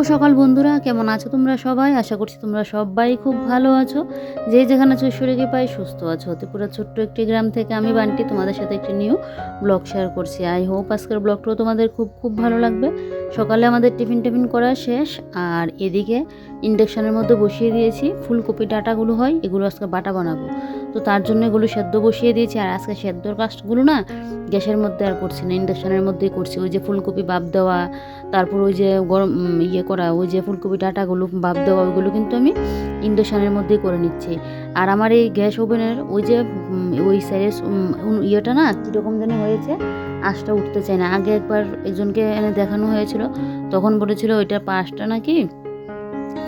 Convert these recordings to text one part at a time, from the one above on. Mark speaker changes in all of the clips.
Speaker 1: শুভ সকাল বন্ধুরা, কেমন আছো তোমরা সবাই? আশা করছি তোমরা সবাই খুব ভালো আছো। যে যেখানে আছো ঈশ্বরীকে পাই, সুস্থ আছো। ত্রিপুরা ছোট্ট একটি গ্রাম থেকে আমি বান্টি তোমাদের সাথে একটি নিউ ব্লগ শেয়ার করছি। আই হোপ আজকের ব্লগটাও তোমাদের খুব খুব ভালো লাগবে। সকালে আমাদের টিফিন টিফিন করা শেষ, আর এদিকে ইন্ডাকশানের মধ্যে বসিয়ে দিয়েছি। ফুলকপি ডাটাগুলো হয়, এগুলো আজকে বাটা বানাবো। তো তার জন্য এগুলো সেদ্ধ বসিয়ে দিয়েছি, আর আজকে সেদ্ধর কাজগুলো না গ্যাসের মধ্যে আর করছি না, ইন্ডাকশানের মধ্যেই করছি। ওই যে ফুলকপি বাপ দেওয়া, তারপর ওই যে গরম ইয়ে করা, ওই যে ফুলকপি ডাটাগুলো বাপ দেওয়া, ওইগুলো কিন্তু আমি ইন্ডাকশানের মধ্যেই করে নিচ্ছি। আর আমার এই গ্যাস ওভেনের ওই যে ওই সাইডের ইয়েটা না কীরকম যেন হয়েছে আঁচটা উঠতে চায় না। আগে একবার একজনকে এনে দেখানো হয়েছিল, তখন বলেছিল ওইটার পাশটা নাকি?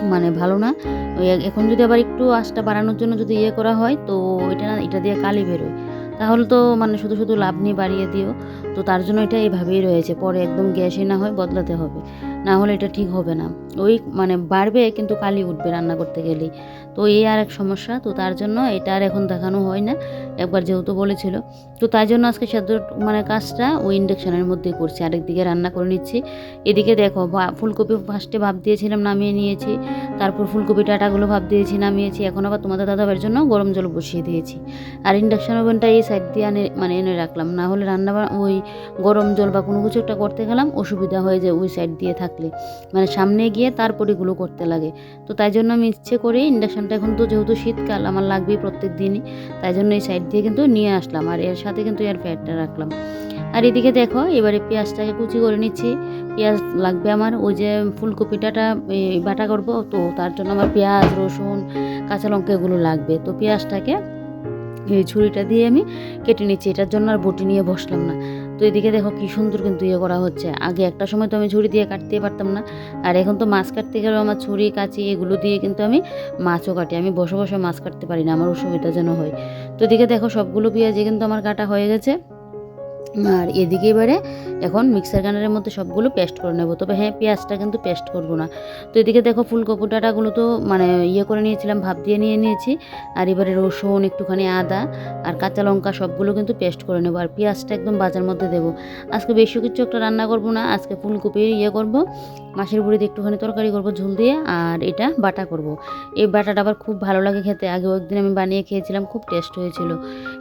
Speaker 1: মানে ভালো না। ওই এখন যদি আবার একটু আঁচটা বাড়ানোর জন্য যদি ইয়ে করা হয়, তো এটা না এটা দিয়ে কালি বেরোয়। তাহলে তো মানে শুধু শুধু লাভ নিয়ে বাড়িয়ে দিও তো তার জন্য এটা এইভাবেই রয়েছে। পরে একদম গ্যাসে না হয় বদলাতে হবে। না হলে এটা ঠিক হবে না। ওই মানে বাড়বে কিন্তু কালি উঠবে রান্না করতে গেলেই। তো এই আর এক সমস্যা, তো তার জন্য এটা আর এখন দেখানো হয় না। একবার যেহেতু বলেছিল, তো তাই জন্য আজকে সেদ্ধ মানে কাজটা ওই ইন্ডাকশানের মধ্যে করছি। আরেকদিকে রান্না করে নিচ্ছি। এদিকে দেখো ফুলকপি ফার্স্টে ভাব দিয়েছিলাম, নামিয়ে নিয়েছি। তারপর ফুলকপি ডাটাগুলো ভাব দিয়েছি, নামিয়েছি। এখন আবার তোমাদের দাদাভাইয়ের জন্য গরম জল বসিয়ে দিয়েছি। আর ইন্ডাকশান ওভেনটা এই সাইড দিয়ে আনে মানে এনে রাখলাম। না হলে রান্না ওই গরম জল বা কোনো কিছু একটা করতে গেলাম, অসুবিধা হয়ে যায় ওই সাইড দিয়ে থাকলে। মানে সামনে গিয়ে তারপর এগুলো করতে লাগে। তো তাই জন্য আমি ইচ্ছে করে ইন্ডাকশানটা এখন তো যেহেতু শীতকাল, আমার লাগবেই প্রত্যেক দিনই। তাই জন্য এই সাইড দিয়ে কিন্তু নিয়ে আসলাম আর এর সাথে কিন্তু এর ফ্যাটটা রাখলাম। আর এদিকে দেখো, এবারে পেঁয়াজটাকে কুচি করে নিচ্ছি। পেঁয়াজ লাগবে আমার, ওই যে ফুলকপিটাটা বাটা করব, তো তার জন্য আমার পেঁয়াজ, রসুন, কাঁচা লঙ্কা এগুলো লাগবে। তো পেঁয়াজটাকে, এই ছুরিটা দিয়ে আমি কেটে নিচ্ছি। এটার জন্য আর বটি নিয়ে বসলাম না। এদিকে দেখো কি সুন্দর কিন্তু ইয়ে করা হচ্ছে। আগে একটা সময় তো আমি ঝুড়ি দিয়ে কাটতে পারতাম না। আর এখন তো মাছ কাটতে গেলেও আমার ছুরি, কাঁচি এগুলো দিয়ে কিন্তু আমি মাছও কাটি। আমি বসে বসে মাছ কাটতে পারি না, আমার অসুবিধা যেন হয়। তো এদিকে দেখো সবগুলো পেঁয়াজে কিন্তু আমার কাটা হয়ে গেছে। আর এদিকে এবারে এখন মিক্সার গ্রাইন্ডারের মধ্যে সবগুলো পেস্ট করে নেব। তবে হ্যাঁ পেঁয়াজটা কিন্তু পেস্ট করব না। তো এদিকে দেখো ফুলকপি ডাটাগুলো তো মানে ইয়ে করে নিয়েছিলাম, ভাপ দিয়ে নিয়ে নিয়েছি। আর এবারে রসুন, একটুখানি আদা আর কাঁচা লঙ্কা সবগুলো কিন্তু পেস্ট করে নেব। আর পেঁয়াজটা একদম বাজার মধ্যে দেবো। আজকে বেশি কিছু একটা রান্না করব না, আজকে ফুলকপি ইয়ে করব মাছের বুড়িতে একটুখানি তরকারি করব, ঝোল দিয়ে, আর এটা বাটা করব। এই বাটাটা আবার খুব ভালো লাগে খেতে। আগেও একদিন আমি বানিয়ে খেয়েছিলাম, খুব টেস্ট হয়েছিল।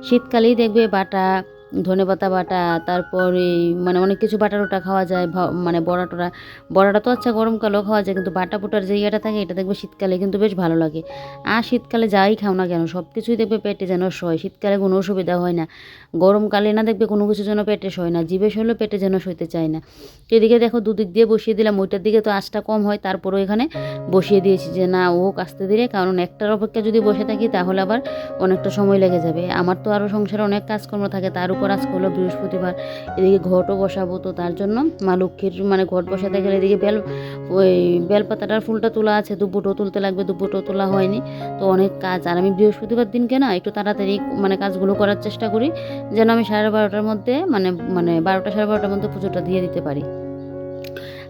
Speaker 1: শীতকালেই দেখবে বাটা ধনেপাতা বাটা, তারপরে মানে অনেক কিছু বাটা টোটা খাওয়া যায় মানে বড়া টোরা। বড়াটা তো আচ্ছা গরমকালেও খাওয়া যায়, কিন্তু বাটা পোটার যে ইয়েটা থাকে, এটা দেখবে শীতকালে কিন্তু বেশ ভালো লাগে। আর শীতকালে যাই খাও না কেন সব কিছুই দেখবে পেটে যেন সয় শীতকালে কোনো অসুবিধা হয় না। গরমকালে না দেখবে কোনো কিছু যেন পেটে সয় না, জিভে সইলেও পেটে যেন সইতে চায় না। এদিকে দেখো দুদিক দিয়ে বসিয়ে দিলাম, ওইটার দিকে তো আঁচটা কম হয়, তারপরও এখানে বসিয়ে দিয়েছি যে না, ও কাস্তে দিলে কারণ একটার অপেক্ষা যদি বসে থাকি, তাহলে আবার অনেকটা সময় লেগে যাবে। আমার তো আরও সংসারে অনেক কাজকর্ম থাকে, তার উপর আজকে হলো বৃহস্পতিবার। এদিকে ঘটও বসাবো তো তার জন্য। মা লক্ষ্মীর মানে ঘট বসাতে গেলে এদিকে বেল, ওই বেলপাতাটার ফুলটা তোলা আছে। দুপুটো তুলতে লাগবে দুপুটো তোলা হয়নি। তো অনেক কাজ। আর আমি বৃহস্পতিবার দিনকে না একটু তাড়াতাড়ি মানে কাজগুলো করার চেষ্টা করি, যেন আমি সাড়ে বারোটার মধ্যে মানে মানে বারোটা সাড়ে বারোটার মধ্যে পুজোটা দিয়ে দিতে পারি।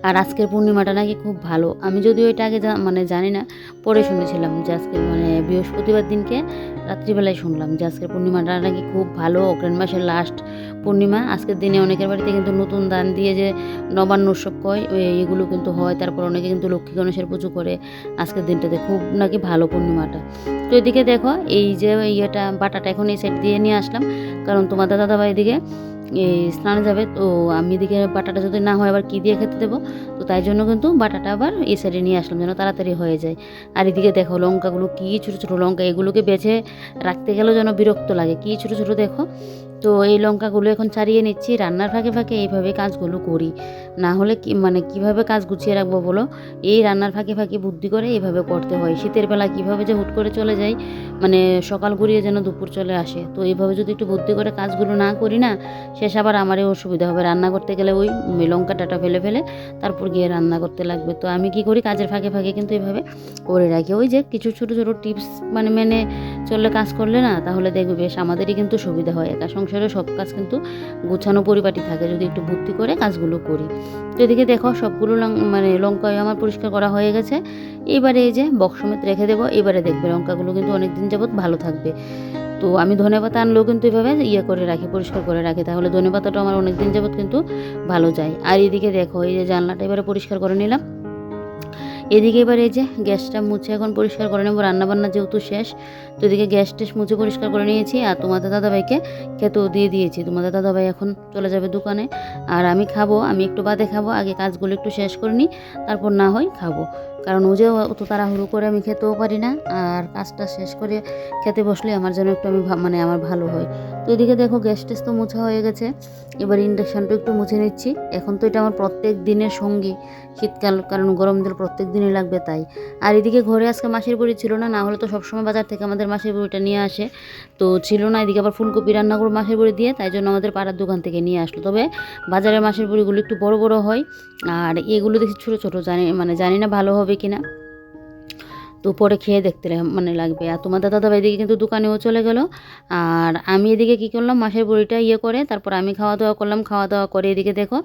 Speaker 1: আর আজকের পূর্ণিমাটা নাকি খুব ভালো। আমি যদিও এটা আগে মানে জানি না, পরে শুনেছিলাম যে আজকে মানে বৃহস্পতিবার দিনকে রাত্রিবেলায় শুনলাম যে আজকের পূর্ণিমাটা নাকি খুব ভালো। অগ্রাণ মাসের লাস্ট পূর্ণিমা। আজকের দিনে অনেকের বাড়িতে কিন্তু নতুন দান দিয়ে যে নবান্ন উৎসব কয় এগুলো কিন্তু হয়। তারপর অনেকে কিন্তু লক্ষ্মী গণেশের পুজো করে। আজকের দিনটাতে খুব নাকি ভালো পূর্ণিমাটা। তো এদিকে দেখো, এই যে ইয়েটা, বাটাটা এখন এই সাইড দিয়ে নিয়ে আসলাম। কারণ তোমাদের দাদাভাই এদিকে স্নানে যাবে। তো আমি এদিকে বাটাটা যদি না হয় আবার কী দিয়ে খেতে দেবো? তো তাই জন্য কিন্তু বাটাটা আবার এই সাইডে নিয়ে আসলাম যেন তাড়াতাড়ি হয়ে যায়। আর এদিকে দেখো লঙ্কাগুলো কী ছোটো ছোটো লঙ্কা, এগুলোকে বেছে রাখতে গেলেও যেন বিরক্ত লাগে। কী ছোটো ছোটো দেখো। তো এই লঙ্কাগুলো এখন ছাড়িয়ে নিচ্ছি, রান্নার ফাঁকে ফাঁকে এইভাবে কাজগুলো করি। না হলে কি মানে কীভাবে কাজ গুছিয়ে রাখব বলো? এই রান্নার ফাঁকে ফাঁকে বুদ্ধি করে এইভাবে করতে হয়। শীতের বেলা কীভাবে যে হুট করে চলে যায় মানে সকাল গড়িয়ে যেন দুপুর চলে আসে। তো এইভাবে যদি একটু বুদ্ধি করে কাজগুলো না করি না, শেষ আবার আমারই অসুবিধা হবে। রান্না করতে গেলে ওই লঙ্কা টাটা ফেলে ফেলে তারপর গিয়ে রান্না করতে লাগবে। তো আমি কি করি, কাজের ফাঁকে ফাঁকে কিন্তু এইভাবে করে রাখি। ওই যে কিছু ছোটো ছোটো টিপস মানে মেনে চললে কাজ করলে না, তাহলে দেখবে বেশ আমাদেরই কিন্তু সুবিধা হয়। একা সংসারে সব কাজ কিন্তু গুছানো পরিপাটি থাকে, যদি একটু বুদ্ধি করে কাজগুলো করি। তো এদিকে দেখো সবগুলো মানে লঙ্কায় আমার পরিষ্কার করা হয়ে গেছে। এবারে এই যে বক্সমেত রেখে দেবো, এবারে দেখবে লঙ্কাগুলো কিন্তু অনেক দিন যাবত ভালো থাকবে। তো আমি ধনেপাতা আনলেও কিন্তু এভাবে ইয়ে করে রাখি, পরিষ্কার করে রাখি, তাহলে ধনেপাতাটা আমার অনেক দিন যাবত কিন্তু ভালো যায়। আর এদিকে দেখো এই যে জানলাটা এবারে পরিষ্কার করে নিলাম। এদিকে এবার এই যে গ্যাসটা মুছে এখন পরিষ্কার করে নেব, রান্নাবান্না যেহেতু শেষ তো এদিকে গ্যাস টেস মুছে পরিষ্কার করে নিয়েছি আর তোমাদের দাদাভাইকে খেতেও দিয়ে দিয়েছি। তোমাদের দাদাভাই এখন চলে যাবে দোকানে। আর আমি খাব, আমি একটু বাদে খাব, আগে কাজগুলো একটু শেষ করে নিই, তারপর না হয় খাব। কারণ ও যে অত তাড়াহুড়ো করে আমি খেতেও পারি না আর কাজটা শেষ করে খেতে বসলে আমার যেন একটু আমি মানে আমার ভালো হয়। তো এদিকে দেখো গ্যাস টেস তো মোছা হয়ে গেছে। এবার ইন্ডাকশানটা একটু মুছে নিচ্ছি। এখন তো এটা আমার প্রত্যেক দিনের সঙ্গী। শীতকাল, কারণ গরম দিন প্রত্যেক দিনই লাগবে তাই। আর এদিকে ঘরে আজকে মাসির বড়ি ছিল না না হলে তো সবসময় বাজার থেকে আমাদের মাসির বড়িটা নিয়ে আসে। তো ছিল না, এদিকে আবার ফুলকপি রান্না করব মাসির বড়ি দিয়ে, তাই জন্য আমাদের পাড়ার দোকান থেকে নিয়ে আসলো। তবে বাজারের মাসির বড়িগুলো একটু বড় বড় হয়, আর এগুলো দেখি ছোট ছোট, জানি মানে জানি না ভালো হবে কি না তো পরে খেয়ে দেখতে মানে লাগবে। আর তোমাদের দাদা এদিকে কিন্তু দোকানেও চলে গেল। আর আমি এদিকে কী করলাম? মাসের বড়িটা ইয়ে করে, তারপর আমি খাওয়া দাওয়া করলাম। খাওয়া দাওয়া করে এদিকে দেখো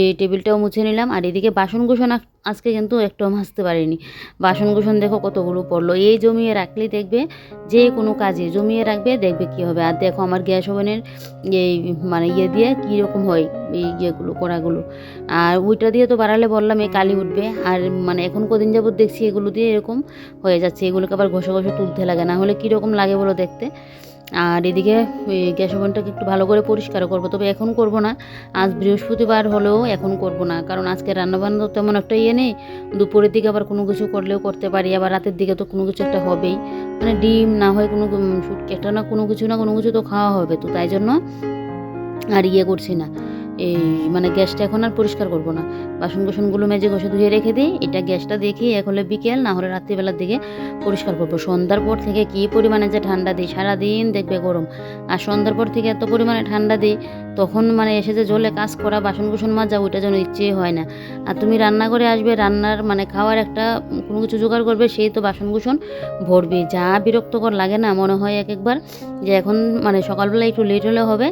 Speaker 1: এই টেবিলটাও মুছে নিলাম। আর এদিকে বাসন কুসন আজকে কিন্তু একটু মাজতে পারিনি। বাসন কুসন দেখো কতগুলো পড়ল। এই জমিয়ে রাখলে দেখবে যে কোনো কাজে জমিয়ে রাখবে, দেখবে কি হবে। আর দেখো আমার গ্যাস ওভেনের এই মানে ইয়ে দিয়ে কীরকম হয় এই ইয়েগুলো, কড়াগুলো। আর ওইটা দিয়ে তো বাড়ালে বললাম, এই কালি উঠবে। আর মানে এখন কদিন যাবত দেখছি এগুলো দিয়ে এরকম হয়ে যাচ্ছে, এগুলোকে আবার ঘষে ঘষে তুলতে লাগে, না হলে কীরকম লাগে বলো দেখতে? আর এদিকে গ্যাস ওভেনটাকে একটু ভালো করে পরিষ্কার করব, তবে এখন করব না, আজ বৃহস্পতিবার হলেও এখন করব না, কারণ আজকে রান্নাবান্না তেমন একটা ইয়ে নেই, দুপুরের দিকে আবার কোনো কিছু করলেও করতে পারি, আবার রাতের দিকে তো কোনো কিছু একটা হবেই মানে ডিম না হয় কোনো একটা না কোনো কিছু না কোনো কিছু তো খাওয়া হবে তো, তাই জন্য আর ইয়ে করছি না। এই মানে গ্যাসটা এখন আর পরিষ্কার করব না। বাসন কোসনগুলো মেজে ঘষে ধুয়ে রেখে দিই, এটা গ্যাসটা দেখি এক হলে বিকেল, না হলে রাত্রিবেলার দিকে পরিষ্কার করব। সন্ধ্যার পর থেকে কী পরিমাণে যে ঠান্ডা দিই, সারাদিন দেখবে গরম। আর সন্ধ্যার পর থেকে এত পরিমাণে ঠান্ডা দিই, তখন মানে এসে যে জলে কাজ করা, বাসন কুসন মাজা, ওইটা যেন ইচ্ছেই হয় না। আর তুমি রান্না করে আসবে, রান্নার মানে খাওয়ার একটা কোনো কিছু জোগাড় করবে, সেই তো বাসন কুসন ভরবে। যা বিরক্তকর লাগে না, মনে হয় এক একবার যে এখন মানে সকালবেলা একটু লেট হলে হবে,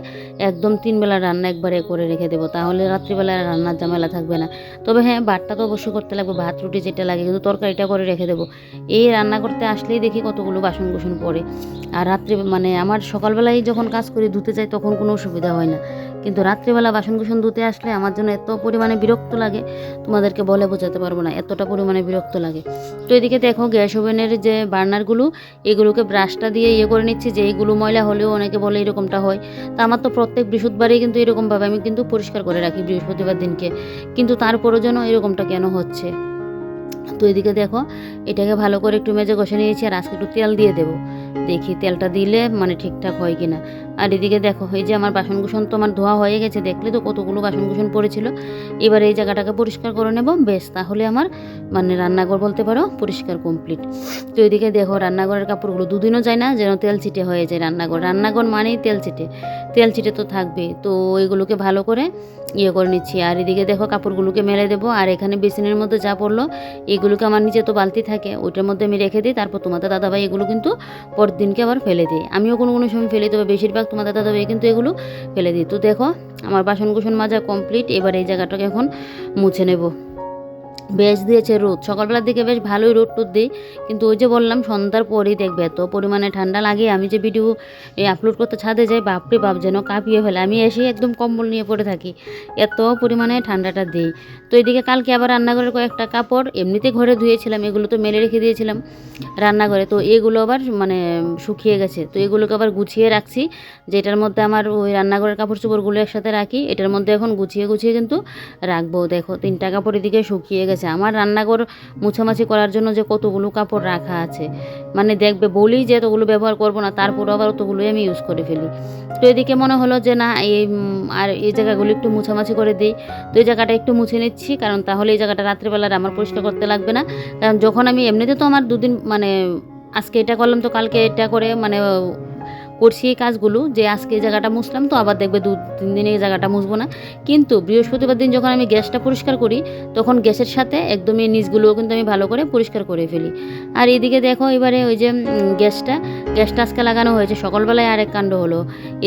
Speaker 1: একদম তিন বেলা রান্না একবারে করে রেখে দেবো। তাহলে রাত্রিবেলা রান্নার ঝামেলা থাকবে না। তবে হ্যাঁ ভাতটা তো অবশ্যই করতে লাগবে। ভাত, রুটি যেটা লাগে, কিন্তু তরকারিটা করে রেখে দেবো। এই রান্না করতে আসলেই দেখি কতগুলো বাসন কুসন পড়ে। আর রাত্রি মানে আমার সকালবেলায় যখন কাজ করি, ধুতে যাই, তখন কোনো অসুবিধা হয় না। কিন্তু রাত্রিবেলা বাসন কুসন ধুতে আসলে আমার জন্য এত পরিমাণে বিরক্ত লাগে, তোমাদেরকে বলে বোঝাতে পারব না, এতটা পরিমাণে বিরক্ত লাগে। তো এদিকে দেখো, গ্যাস ওভেনের যে বার্নারগুলো, এগুলোকে ব্রাশটা দিয়ে ইয়ে করে নিচ্ছি যে এইগুলো ময়লা হলেও অনেকে বলে এরকমটা হয়। তা আমার তো প্রত্যেক বৃহস্পতিবারই কিন্তু এরকমভাবে। আমি কিন্তু পরিষ্কার করে রাখি বৃহস্পতিবার দিনকে। কিন্তু তারপরও যেন এরকমটা কেন হচ্ছে? তো এদিকে দেখো, এটাকে ভালো করে একটু মেজে কষে নিয়েছি আর আজকে একটু তেল দিয়ে দেবো। দেখি তেলটা দিলে মানে ঠিকঠাক হয় কিনা। আর এদিকে দেখো, এই যে আমার বাসন কুসন তো আমার ধোয়া হয়ে গেছে, দেখলে তো কতগুলো বাসন কুসন পড়েছিল। এবার এই জায়গাটাকে পরিষ্কার করে নেব, বেশ, তাহলে আমার মানে রান্নাঘর বলতে পারো পরিষ্কার কমপ্লিট তো এদিকে দেখো, রান্নাঘরের কাপড়গুলো দুদিনও যায় না, যেন তেল ছিটে হয়ে যায় রান্নাঘর। রান্নাঘর মানেই তেল ছিটে তেল ছিটে তো থাকবে। তো এগুলোকে ভালো করে ইয়ে করে নিচ্ছি। আর এদিকে দেখো, কাপড়গুলোকে মেলে দেবো। আর এখানে বেসিনের মধ্যে যা পড়ল, এগুলোকে আমার নিচে তো বালতি থাকে, ওইটার মধ্যে আমি রেখে দিই, তারপর তোমাদের দাদাভাই এগুলো কিন্তু পরের দিনকে আবার ফেলে দিই। আমিও কোনো কোনো সময় ফেলি, তবে বেশিরভাগ তোমার দাদা তবে কিন্তু এগুলো ফেলে দিই। তো দেখো, আমার বাসন কুসন মাজা কমপ্লিট এবার এই জায়গাটাকে এখন মুছে নেব। বেশ দিয়েছে রোদ। সকালবেলার দিকে বেশ ভালোই রোদ টোদ দিই। কিন্তু ওই যে বললাম, সন্ধ্যার পরেই দেখবে, এত পরিমাণে ঠান্ডা লাগে, আমি যে ভিডিও আপলোড করতে ছাদে যাই, বাপরে বাপ যেন কাঁপিয়ে ফেলে। আমি এসে একদম কম্বল নিয়ে পড়ে থাকি। এত পরিমাণে ঠান্ডাটা দিই। তো এদিকে কালকে আবার রান্নাঘরের কয়েকটা কাপড় এমনিতে ঘরে ধুয়েছিলাম, এগুলো তো মেলে রেখে দিয়েছিলাম রান্নাঘরে। তো এগুলো আবার মানে শুকিয়ে গেছে। তো এগুলোকে আবার গুছিয়ে রাখছি, যেটার মধ্যে আমার ওই রান্নাঘরের কাপড় চোপড়গুলো একসাথে রাখি, এটার মধ্যে এখন গুছিয়ে গুছিয়ে কিন্তু রাখব। দেখো, তিনটা কাপড় এদিকে শুকিয়ে গেছে। আমার রান্নাঘর মুছামাছি করার জন্য যে কতগুলো কাপড় রাখা আছে। মানে দেখবে বলি যে এতগুলো ব্যবহার করব না, তারপরও আবার অতগুলোই আমি ইউজ করে ফেলি। তো এদিকে মনে হলো যে না, এই আর এই জায়গাগুলো একটু মুছামাছি করে দিই। তো এই জায়গাটা একটু মুছে নিচ্ছি, কারণ তাহলে এই জায়গাটা রাত্রেবেলার আমার পরিষ্কার করতে লাগবে না। কারণ যখন আমি, এমনিতে তো আমার দুদিন মানে আজকে এটা করলাম তো কালকে এটা করে মানে করছি এই কাজগুলো যে আজকে এই জায়গাটা মুছলাম, তো আবার দেখবে দু, তিন দিনে এই জায়গাটা মুছবো না। কিন্তু বৃহস্পতিবার দিন যখন আমি গ্যাসটা পরিষ্কার করি, তখন গ্যাসের সাথে একদমই নিচগুলোও কিন্তু আমি ভালো করে পরিষ্কার করে ফেলি। আর এদিকে দেখো এবারে ওই যে গ্যাসটা গ্যাসটা আজকে লাগানো হয়েছে। সকালবেলায় আরেক কাণ্ড হলো।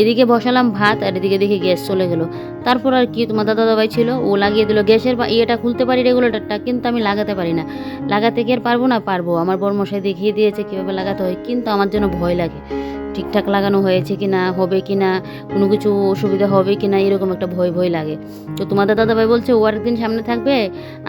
Speaker 1: এদিকে বসালাম ভাত, আর এদিকে দেখি গ্যাস চলে গেলো। তারপর আর কি, তোমার দাদা দাদাভাই ছিল, ও লাগিয়ে দিল গ্যাসের ইয়েটা খুলতে পারি রেগুলেটরটা, কিন্তু আমি লাগাতে পারি না। লাগাতে কি আর পারব না? পারব। আমার বড়মশাই দেখিয়ে দিয়েছে কীভাবে লাগাতে হয়, কিন্তু আমার জন্য ভয় লাগে। ঠিকঠাক লাগানো হয়েছে কি না হবে কি না কোনো কিছু অসুবিধা হবে কি না এরকম একটা ভয় ভয় লাগে। তো তোমাদের দাদাভাই বলছে, ও আরেকদিন সামনে থাকবে,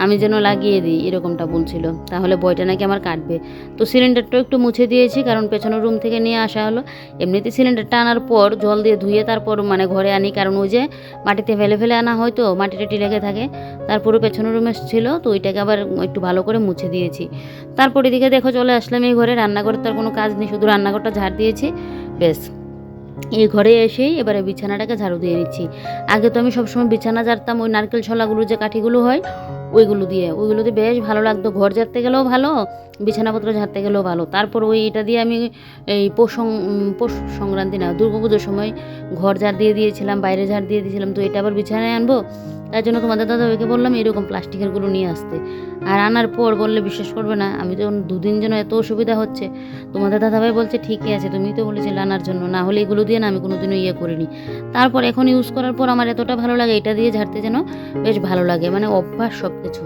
Speaker 1: আমি যেন লাগিয়ে দিই, এরকমটা বলছিল। তাহলে বইটা নাকি আমার কাটবে। তো সিলিন্ডারটাও একটু মুছে দিয়েছি, কারণ পেছনের রুম থেকে নিয়ে আসা হলো। এমনিতে সিলিন্ডারটা আনার পর জল দিয়ে ধুয়ে তারপর মানে ঘরে আনি, কারণ ওই যে মাটিতে ফেলে ফেলে আনা হয় তো মাটি টাটি লেগে থাকে। তারপরে পেছনের রুমে ছিল তো ওইটাকে আবার একটু ভালো করে মুছে দিয়েছি। তারপর এদিকে দেখো চলে আসলাম এই ঘরে, রান্নাঘরে তার কোনো কাজ নেই, শুধু রান্নাঘরটা ঝাড় দিয়েছি। বেশ। এই ঘরে এসেই এবারে বিছানাটাকে ঝাড়ু দিয়ে নিচ্ছি। আগে তো আমি সবসময় বিছানা ঝাড়তাম, ওই নারকেল ছলাগুলো যে কাঠিগুলো হয় ওইগুলো দিয়ে ওইগুলোতে বেশ ভালো লাগতো। ঘর ঝাড়তে গেলেও ভালো, বিছানাপত্র ঝাড়তে গেলেও ভালো। তারপর ওই এটা দিয়ে আমি এই পৌষ পৌষ সংক্রান্তি না, দুর্গা পুজোর সময় ঘর ঝাড় দিয়ে দিয়েছিলাম, বাইরে ঝাড় দিয়ে দিয়েছিলাম, তো এটা আবার বিছানায় আনব? তার জন্য তোমাদের দাদাভাইকে বললাম এরকম প্লাস্টিকেরগুলো নিয়ে আসতে। আর আনার পর বললে বিশ্বাস করবে না, আমি তো দুদিন যেন এত অসুবিধা হচ্ছে, তোমাদের দাদাভাই বলছে, ঠিকই আছে, তুমি তো বলেছিলে আনার জন্য, না হলে এগুলো দিয়ে না আমি কোনোদিনও ইয়ে করিনি। তারপর এখন ইউজ করার পর আমার এতটা ভালো লাগে, এটা দিয়ে ঝাড়তে যেন বেশ ভালো লাগে। মানে অভ্যাস সব কিছু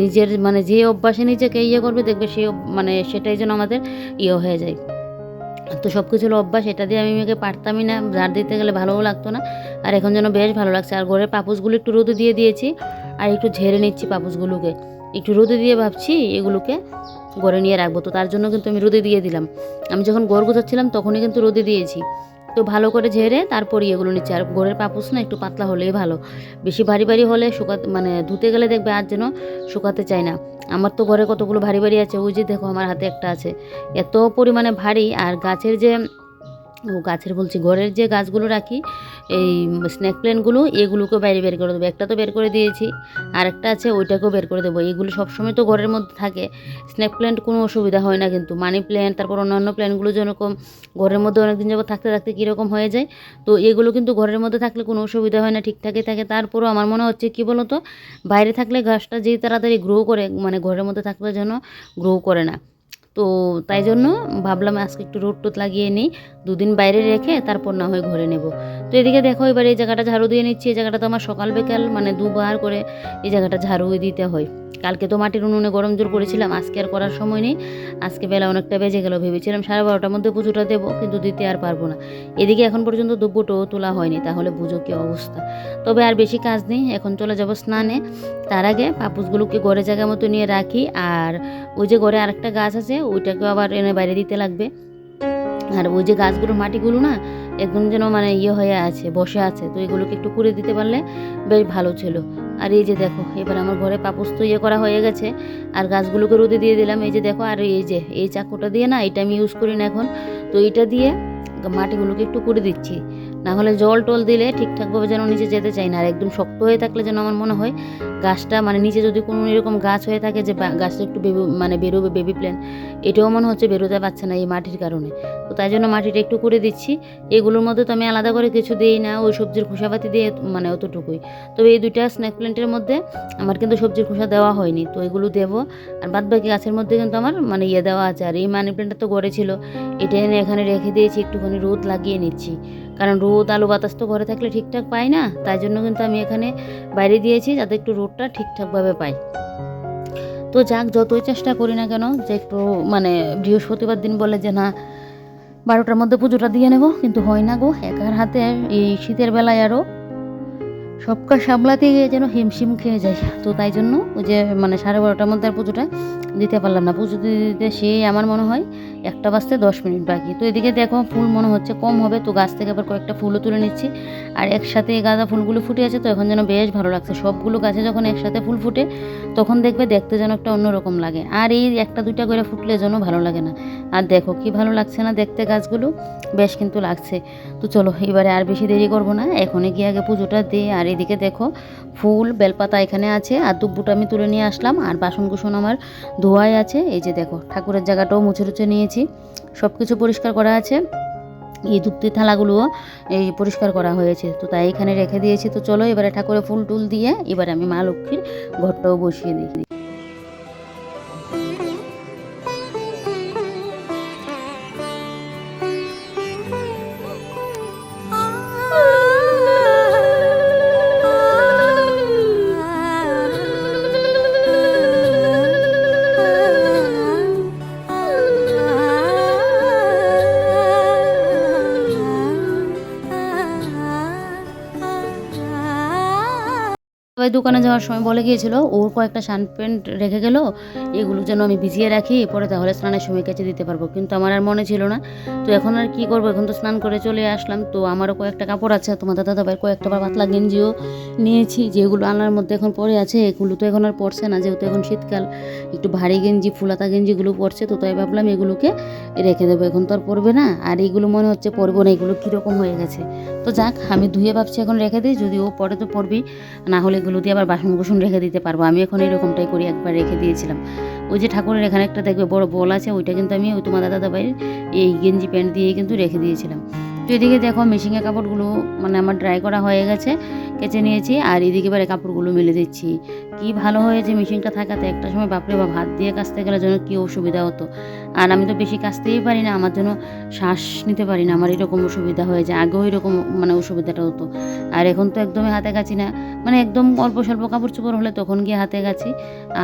Speaker 1: নিজের মানে যে অভ্যাসে নিজেকে ইয়ে করবে, দেখবে সেই মানে সেটাই যেন আমাদের ইয়ে হয়ে যায়। তো সব কিছুর অভ্যাস, এটা দিয়ে আমি মেয়েকে পারতামই না। ঝাড় দিতে গেলে ভালোও লাগতো না। আর এখন যেন বেশ ভালো লাগছে। আর ঘরের পাপুসগুলো একটু রোদে দিয়ে দিয়েছি। আর একটু ঝেড়ে নিচ্ছি পাপুসগুলোকে একটু রোদে দিয়ে ভাবছি এগুলোকে ঘরে নিয়ে রাখব। তো তার জন্য কিন্তু আমি রোদে দিয়ে দিলাম। আমি যখন ঘর গোছাচ্ছিলাম, তখনই কিন্তু রোদে দিয়েছি। তো ভালো করে ঝেড়ে তারপর এগুলো নিচ্ছে। আর গোড়ের পাপুস না একটু পাতলা হলেই ভালো। বেশি ভারী ভারী হলে শুকাতে মানে ধুতে গেলে দেখবে আর যেন শুকাতে চায় না। আমার তো ঘরে কতগুলো ভারী ভারী আছে, ওই যে দেখো আমার হাতে একটা আছে। এত পরিমাণে ভারী আর গাছের যে ও গাছের বলছি, ঘরের যে গাছগুলো রাখি, এই স্ন্যাক প্লেনগুলো এগুলোকে বাইরে বের করে দেবো। একটা তো বের করে দিয়েছি আর একটা আছে, ওইটাকেও বের করে দেবো। এগুলো সবসময় তো ঘরের মধ্যে থাকে। স্ন্যাক প্ল্যান্ট কোনো অসুবিধা হয় না কিন্তু। মানি প্ল্যান্ট তারপর অন্যান্য প্ল্যান্টগুলো যেরকম, ঘরের মধ্যে অনেকদিন যাব থাকতে থাকতে কীরকম হয়ে যায়, তো এগুলো কিন্তু ঘরের মধ্যে থাকলে কোনো অসুবিধা হয় না ঠিকঠাকই থাকে তারপরও আমার মনে হচ্ছে, কী বলতো? বাইরে থাকলে গাছটা যেই তাড়াতাড়ি গ্রো করে মানে ঘরের মধ্যে থাকলে যেন গ্রো করে না। তো তাই জন্য ভাবলাম আজকে একটু রোদ টোদ লাগিয়ে নিই, দুদিন বাইরে রেখে তারপর না হয় ঘরে নেব। তো এদিকে দেখো এবার এই জায়গাটা ঝাড়ু দিয়ে নিচ্ছি, এই জায়গাটা তো আমার সকাল বিকাল মানে দুবার করে এই জায়গাটা ঝাড়ু দিতে হয়। কালকে তো মাটির উনুনে গরম জোর করেছিলাম, আজকে আর করার সময় নেই। আজকে বেলা অনেকটা বেজে গেল, ভেবেছিলাম সাড়ে বারোটার মধ্যে পুজোটা দেবো, কিন্তু দিতে আর পারব না। এদিকে এখন পর্যন্ত দুব্বুটোও তোলা হয়নি, তাহলে বুঝো কী অবস্থা। তবে আর বেশি কাজ নেই, এখন চলে যাব স্নানে। তার আগে পাপুসগুলোকে ঘরে জায়গা মতো নিয়ে রাখি, আর ওই যে ঘরে আরেকটা গাছ আছে, ওইটাকেও আবার এনে বাইরে দিতে লাগবে। আর ওই যে গাছগুলোর মাটিগুলো না একদম যেন মানে ইয়ে হয়ে আছে, বসে আছে। তো এগুলোকে একটু করে দিতে পারলে বেশ ভালো ছিল। আর এই যে দেখো, এবার আমার ঘরে পাপোস তো ইয়ে করা হয়ে গেছে। আর গাছগুলোকে রোদে দিয়ে দিলাম। এই যে দেখো, আর এই যে, এই চাকুটা দিয়ে না, এটা আমি ইউজ করি না এখন। তো এইটা দিয়ে মাটিগুলোকে একটু করে দিচ্ছি। না হলে জল টল দিলে ঠিকঠাকভাবে যেন নিচে যেতে চাই না। আর একদম শক্ত হয়ে থাকলে যেন আমার মনে হয় গাছটা মানে নিচে যদি কোনো এরকম গাছ হয়ে থাকে যে গাছটা একটু বেবি মানে বেরোবে বেবি প্ল্যান এটাও মনে হচ্ছে বেরোতে পারছে না এই মাটির কারণে। তো তাই জন্য মাটিটা একটু করে দিচ্ছি। এগুলোর মধ্যে তো আমি আলাদা করে কিছু দিই না, ওই সবজির খোসাপাতি দিয়ে মানে অতটুকুই। তবে এই দুইটা স্ন্যাক প্ল্যান্টের মধ্যে আমার কিন্তু সবজির খোসা দেওয়া হয়নি, তো এগুলো দেবো। আর বাদ বাকি গাছের মধ্যে কিন্তু আমার মানে ইয়ে দেওয়া আছে। আর এই মানি প্ল্যান্টটা তো গড়ে ছিল এটা এনে এখানে রেখে দিয়েছি, একটুখানি রোদ লাগিয়ে নিচ্ছি। কারণ রোদ, আলো, বাতাস তো ঘরে থাকলে ঠিকঠাক পাই না। তাই জন্য কিন্তু আমি এখানে বাইরে দিয়েছি যাতে একটু রোদটা ঠিকঠাকভাবে পাই। তো যাক, যতই চেষ্টা করি না কেন, যে একটু মানে বৃহস্পতিবার দিন বলে যে না, বারোটার মধ্যে পুজোটা দিয়ে নেব, কিন্তু হয় না গো, একার হাতে এই শীতের বেলায় আরও সব কাজ সামলাতে গিয়ে যেন হিমশিম খেয়ে যায়। তো তাই জন্য ওই যে মানে সাড়ে বারোটার মধ্যে আর পুজোটা দিতে পারলাম না। পুজো দিতে সেই আমার মনে হয় একটা বাজতে দশ মিনিট বাকি। তো এদিকে দেখো ফুল মনে হচ্ছে কম হবে। তো গাছ থেকে আবার কয়েকটা ফুলও তুলে নিচ্ছি। আর একসাথে গাঁদা ফুলগুলো ফুটে আছে তো এখন যেন বেশ ভালো লাগছে। সবগুলো গাছে যখন একসাথে ফুল ফুটে তখন দেখবে দেখতে যেন একটা অন্যরকম লাগে। আর এই একটা দুইটা করে ফুটলে যেন ভালো লাগে না। আর দেখো কি ভালো লাগছে না দেখতে গাছগুলো? বেশ কিন্তু লাগছে। তো চলো এবারে আর বেশি দেরি করব না। এখনই গিয়ে আগে পুজোটা দিয়ে আর এদিকে দেখো, ফুল, বেলপাতা এখানে আছে, আর দুব্বুটা আমি তুলে নিয়ে আসলাম, আর বাসন কুসন আমার ধোয়াই আছে। এই যে দেখো, ঠাকুরের জায়গাটাও মুছে টুছে নিয়েছি সব কিছু পরিষ্কার করা আছে। এই দুপ্তি থালাগুলোও এই পরিষ্কার করা হয়েছে, তো তাই এখানে রেখে দিয়েছি। তো চলো, এবারে ঠাকুরের ফুল টুল দিয়ে এবারে আমি মা লক্ষ্মীর ঘরটাও বসিয়ে দিই। দোকানে যাওয়ার সময় বলে গিয়েছিল ওর কয়েকটা শার্ট প্যান্ট রেখে গেল এগুলো যেন আমি ভিজিয়ে রাখি, পরে তাহলে স্নানের সময় কেচে দিতে পারব। কিন্তু আমার আর মনে ছিল না। তো এখন আর কি করব? এখন তো স্নান করে চলে আসলাম। তো আমারও কয়েকটা কাপড় আছে তোমার দাদা দাদাভাইয়ের কয়েকটা বা পাতলা গেঞ্জিও নিয়েছি। যেগুলো আনার মধ্যে এখন পরে আছে, এগুলো তো এখন আর পড়ছে না। যেহেতু এখন শীতকাল, একটু ভারী গেঞ্জি, ফুলাতা গেঞ্জিগুলো পড়ছে, তো তাই ভাবলাম এগুলোকে রেখে দেবো। এখন তো আর পরবে না। আর এগুলো মনে হচ্ছে পরবো না, এগুলো কীরকম হয়ে গেছে? তো যাক, আমি ধুয়ে ভাবছি এখন রেখে দিই। যদি ও পরে তো পরবি না হলে এগুলো দিয়ে আবার বাসন কুসন রেখে দিতে পারব। আমি এখন এরকমটাই করি, একবার রেখে দিয়েছিলাম। ওই যে ঠাকুরের এখানে একটা দেখবে বড় বল আছে, ওইটা কিন্তু আমি ওই তোমার দাদা ভাইয়ের এই গেঞ্জি প্যান্ট দিয়ে কিন্তু রেখে দিয়েছিলাম। তো এদিকে দেখো মেশিনের কাপড়গুলো মানে আমার ড্রাই করা হয়ে গেছে, কেচে নিয়েছি, আর এদিকে এবারে কাপড়গুলো মেলে দিচ্ছি। কি ভালো হয়েছে মেশিনটা থাকাতে? একটা সময় বাপরে বা ভাত দিয়ে কাচতে গেলে যেন কী অসুবিধা হতো। আর আমি তো বেশি কাচতেই পারি না, আমার জন্য শ্বাস নিতে পারি না, আমার এরকম অসুবিধা হয়ে যায় আগেও এরকম মানে অসুবিধাটা হতো। আর এখন তো একদমই হাতে কাছি না মানে একদম অল্প স্বল্প কাপড় চোপড় হলে তখন গিয়ে হাতে কাছি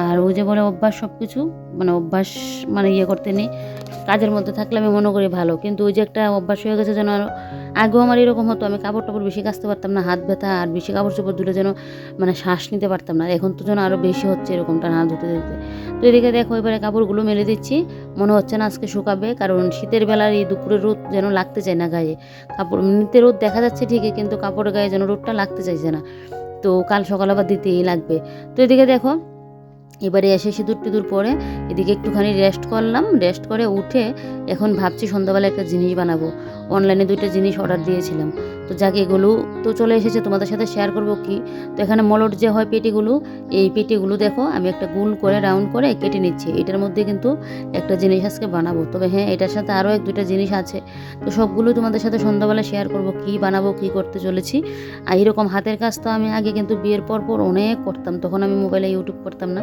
Speaker 1: আর ও যে বলে অভ্যাস সব কিছু মানে অভ্যাস মানে ইয়ে করতে নেই। কাজের মধ্যে থাকলে আমি মনে করি ভালো। কিন্তু ওই যে একটা অভ্যাস হয়ে গেছে যেন আগেও আমার এরকম হতো, আমি কাপড় টাপড় বেশি কাচতে পারতাম না, হাত ব্যথা আর বেশি কাপড় চোপড় ধুলে যেন মানে শ্বাস নিতে পারতাম না। এখন তো যেন আরও বেশি হচ্ছে এরকমটা না ধুতে ধুতে তো এদিকে দেখো, এবারে কাপড়গুলো মেলে দিচ্ছি। মনে হচ্ছে না আজকে শুকাবে, কারণ শীতের বেলার এই দুপুরের রোদ যেন লাগতে চায় না গায়ে। কাপড় এমনিতে রোদ দেখা যাচ্ছে ঠিকই, কিন্তু কাপড়ের গায়ে যেন রোদটা লাগতে চাইছে না। তো কাল সকাল আবার দিতেই লাগবে। তো এদিকে দেখো এবারে এসে সিঁদুর টিঁদুর পরে এদিকে একটুখানি রেস্ট করলাম রেস্ট করে উঠে এখন ভাবছি সন্ধ্যাবেলা একটা জিনিস বানাবো। অনলাইনে দুইটা জিনিস অর্ডার দিয়েছিলাম। তো যাকে, এগুলো তো চলে এসেছে, তোমাদের সাথে শেয়ার করব কি? তো এখানে মলট যে হয় পেটিগুলো, এই পেটিগুলো দেখো, আমি একটা গোল করে রাউন্ড করে কেটে নিচ্ছি। এটার মধ্যে কিন্তু একটা জিনিস আজকে বানাবো। তবে হ্যাঁ এটার সাথে আরও এক দুইটা জিনিস আছে। তো সবগুলো তোমাদের সাথে সন্ধ্যাবেলা শেয়ার করব, কি বানাবো, কি করতে চলেছি। আর এরকম হাতের কাজ তো আমি আগে কিন্তু বিয়ের পর পর অনেক করতাম। তখন আমি মোবাইলে ইউটিউব করতাম না,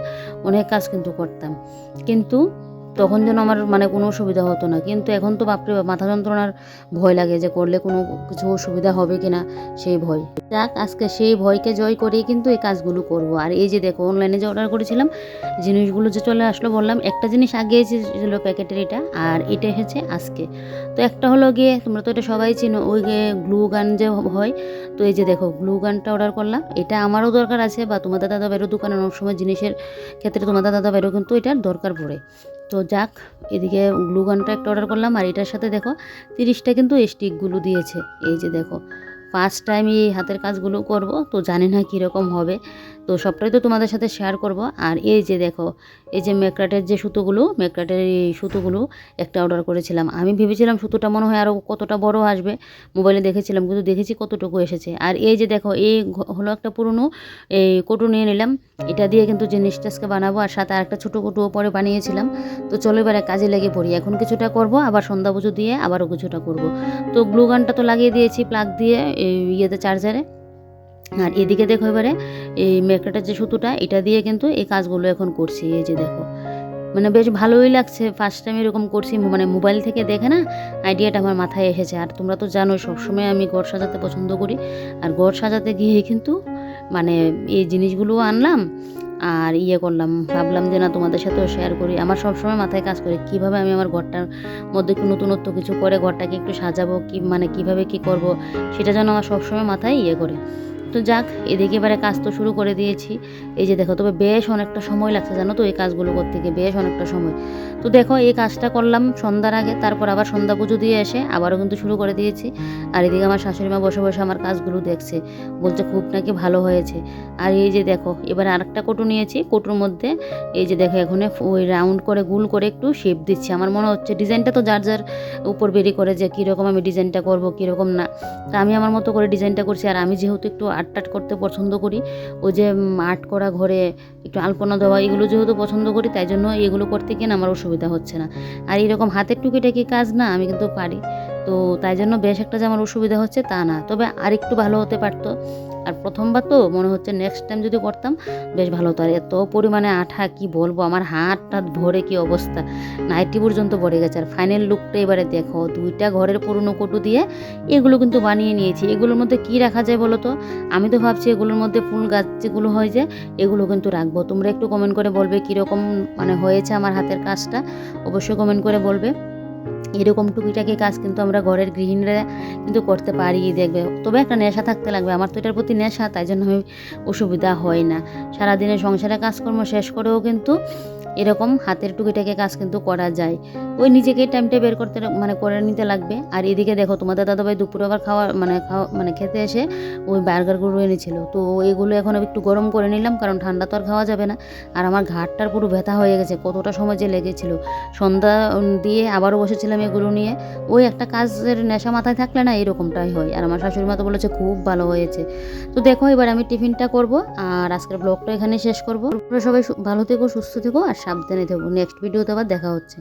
Speaker 1: অনেক কাজ কিন্তু করতাম। কিন্তু তখন যেন আমার মানে কোনো অসুবিধা হতো না। কিন্তু এখন তো বাপরে মাথা যন্ত্রণার ভয় লাগে যে করলে কোনো কিছু অসুবিধা হবে কি না, সেই ভয়। যাক, আজকে সেই ভয়কে জয় করেই কিন্তু এই কাজগুলো করব। আর এই যে দেখো অনলাইনে যে অর্ডার করেছিলাম, জিনিসগুলো যে চলে আসলো বললাম, একটা জিনিস আগে এসেছিল প্যাকেটের এটা, আর এটা এসেছে আজকে। তো একটা হলো গিয়ে, তোমরা তো এটা সবাই চিনো, ওই গ্লু গান যে হয়, তো এই যে দেখো গ্লু গানটা অর্ডার করলাম। এটা আমারও দরকার আছে, বা তোমাদের দাদা বাইরও দোকানে অনেক সময় জিনিসের ক্ষেত্রে তোমাদের দাদা বাইরও কিন্তু এটার দরকার পড়ে। তো যাক, এদিকে গ্লু গানটা একটা অর্ডার করলাম, আর এটার সাথে দেখো তিরিশটা কিন্তু স্টিকগুলো দিয়েছে। এই যে দেখো ফার্স্ট টাইম এই হাতের কাজগুলো করব, তো জানি না কীরকম হবে। তো সবটাই তো তোমাদের সাথে শেয়ার করব। আর এই যে দেখো, এই যে মেকরাটের যে সুতোগুলো মেকরাটের এই সুতোগুলো একটা অর্ডার করেছিলাম। আমি ভেবেছিলাম সুতোটা মনে হয় আরও কতটা বড় আসবে মোবাইলে দেখেছিলাম, কিন্তু দেখেছি কতটুকু এসেছে। আর এই যে দেখো, এই হলো একটা পুরনো, এই কটু নিয়ে নিলাম। এটা দিয়ে কিন্তু জিনিসটা আজকে বানাবো আর সাথে আরেকটা ছোটো কটুও পরে বানিয়েছিলাম। তো চলো এবারে কাজে লেগে পড়ি। এখন কিছুটা করব, আবার সন্ধ্যা পুজো দিয়ে আবারও কিছুটা করব। তো গ্লু গানটা তো লাগিয়ে দিয়েছি প্লাগ দিয়ে ইয়েতে চার্জারে আর এদিকে দেখো এবারে এই মেকরাটার যে সুতোটা, এটা দিয়ে কিন্তু এই কাজগুলো এখন করছি, এই যে দেখো। মানে বেশ ভালোই লাগছে ফার্স্ট টাইম এরকম করছি মানে মোবাইল থেকে দেখে না আইডিয়াটা আমার মাথায় এসেছে। আর তোমরা তো জানো সবসময় আমি ঘর সাজাতে পছন্দ করি। আর ঘর সাজাতে গিয়ে কিন্তু মানে এই জিনিসগুলোও আনলাম আর ইয়ে করলাম। ভাবলাম যে না, তোমাদের সাথেও শেয়ার করি। আমার সবসময় মাথায় কাজ করে, কীভাবে আমি আমার ঘরটার মধ্যে একটু নতুনত্ব কিছু করে, ঘরটাকে একটু সাজাবো, কি মানে কীভাবে কি করব, সেটা যেন আমার সবসময় মাথায় ইয়ে করে। তো যাক, এদিকে এবারে কাজ তো শুরু করে দিয়েছি। এই যে দেখো, তবে বেশ অনেকটা সময় লাগছে, জানো তো, এই কাজগুলো করতে গিয়ে বেশ অনেকটা সময়। তো দেখো, এই কাজটা করলাম সন্ধ্যার আগে, তারপর আবার সন্ধ্যা পুজো দিয়ে এসে আবারও কিন্তু শুরু করে দিয়েছি। আর এদিকে আমার শাশুড়ি মা বসে বসে আমার কাজগুলো দেখছে, বলছে খুব নাকি ভালো হয়েছে। আর এই যে দেখো, এবার আরেকটা কটু নিয়েছি, কটুর মধ্যে এই যে দেখো, এখানে ওই রাউন্ড করে, গুল করে একটু শেপ দিচ্ছি। আমার মনে হচ্ছে ডিজাইনটা তো যার যার উপর বেরি করে যে কীরকম আমি ডিজাইনটা করব, কীরকম না। তা আমি আমার মতো করে ডিজাইনটা করছি, আর আমি যেহেতু একটু আর্ট টাট করতে পছন্দ করি। ওই যে আর্ট করা ঘরে একটু আলপনা দেওয়া, এগুলো যেহেতু পছন্দ করি, তাই জন্য এগুলো করতে গিয়ে আমার অসুবিধা হচ্ছে না। আর এরকম হাতের টুকিটাকি কাজ না, আমি কিন্তু পারি। তো তাই জন্য বেশ একটা যে আমার অসুবিধা হচ্ছে তা না। তবে আর একটু ভালো হতে পারতো। আর প্রথমবার তো মনে হচ্ছে নেক্সট টাইম যদি করতাম বেশ ভালো হতো। আর এত পরিমাণে আঠা, কি বলব? আমার হাত টাত ভরে কি অবস্থা? নাইটি পর্যন্ত ভরে গেছে। আর ফাইনাল লুকটা এবারে দেখো, দুইটা ঘরের পুরনো কটু দিয়ে এগুলো কিন্তু বানিয়ে নিয়েছি। এগুলোর মধ্যে কি রাখা যায় বলো তো? আমি তো ভাবছি এগুলোর মধ্যে ফুল গাছ যেগুলো হয় যে, এগুলো কিন্তু রাখব। তোমরা একটু কমেন্ট করে বলবে কীরকম মানে হয়েছে আমার হাতের কাজটা? অবশ্যই কমেন্ট করে বলবে। এরকম টুকিটাকি কাজ কিন্তু আমরা ঘরের গৃহিণীরা কিন্তু করতে পারি, দেখবে। তবে একটা নেশা থাকতে লাগবে, আমার তো এটার প্রতি নেশা, তাই জন্য আমি অসুবিধা হয় না। সারাদিনে সংসারে কাজকর্ম শেষ করেও কিন্তু এরকম হাতের টুকিটাকি কাজ কিন্তু করা যায়। ওই নিজেকে টাইমটা বের করতে মানে করে নিতে লাগবে। আর এদিকে দেখো, তোমাদের দাদাভাই দুপুরে আবার খাওয়া মানে খাওয়া মানে খেতে এসে ওই বার্গারগুলো এনেছিল। তো এগুলো এখন একটু গরম করে নিলাম, কারণ ঠান্ডা তো আর খাওয়া যাবে না। আর আমার ঘাটটার পুরো ব্যথা হয়ে গেছে, কতটা সময় যে লেগেছিল। সন্ধ্যা দিয়ে আবারও বসেছিলাম এগুলো নিয়ে। ওই একটা কাজের নেশা মাথায় থাকলে না এরকমটাই হয়। আর আমার শাশুড়ি মা তো বলেছে, খুব ভালো হয়েছে। তো দেখো, এবার আমি টিফিনটা করব, আর আজকের ব্লগটা এখানে শেষ করব। সবাই ভালো থেকো, সুস্থ থেকো, আর সাবধানে থেকো। নেক্সট ভিডিওতে আবার দেখা হচ্ছে।